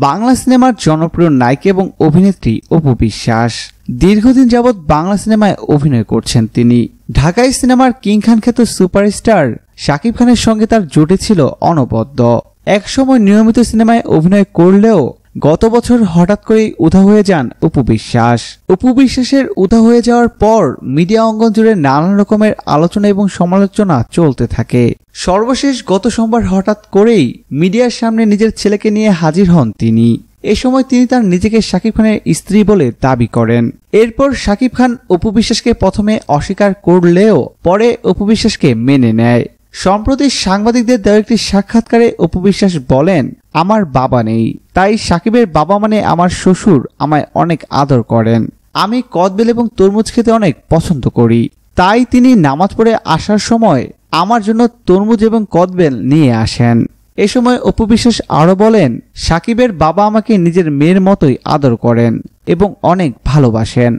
বাংলা সিনেমার জনপ্রিয় নায়িকা এবং অভিনেত্রী অপু বিশ্বাস। দীর্ঘদিন যাবৎ বাংলা সিনেমায় অভিনয় করছেন তিনি। ঢাকাই সিনেমার কিং খান খ্যাত সুপারস্টার শাকিব খানের সঙ্গে তার জুটি ছিল অনবদ্য। একসময় নিয়মিত সিনেমায় অভিনয় করলেও গত বছর হঠাৎ করেই উধা হয়ে যান অপু বিশ্বাস। অপু বিশ্বাসের উধা হয়ে যাওয়ার পর মিডিয়া অঙ্গন জুড়ে নানান রকমের আলোচনা এবং সমালোচনা চলতে থাকে। সর্বশেষ গত সোমবার হঠাৎ করেই মিডিয়ার সামনে নিজের ছেলেকে নিয়ে হাজির হন তিনি। এ সময় তিনি তার নিজেকে শাকিব খানের স্ত্রী বলে দাবি করেন। এরপর শাকিব খান অপু বিশ্বাসকে প্রথমে অস্বীকার করলেও পরে অপু বিশ্বাসকে মেনে নেয়। সম্প্রতি সাংবাদিকদের দেওয়া একটি সাক্ষাৎকারে অপবিশ্বাস বলেন, আমার বাবা নেই। তাই সাকিবের বাবা মানে আমার শ্বশুর আমায় অনেক আদর করেন। আমি কদবেল এবং তরমুজ খেতে অনেক পছন্দ করি। তাই তিনি নামাজ পড়ে আসার সময় আমার জন্য তরমুজ এবং কদবেল নিয়ে আসেন। এ সময় অপবিশ্বাস আরও বলেন, সাকিবের বাবা আমাকে নিজের মেয়ের মতোই আদর করেন এবং অনেক ভালোবাসেন।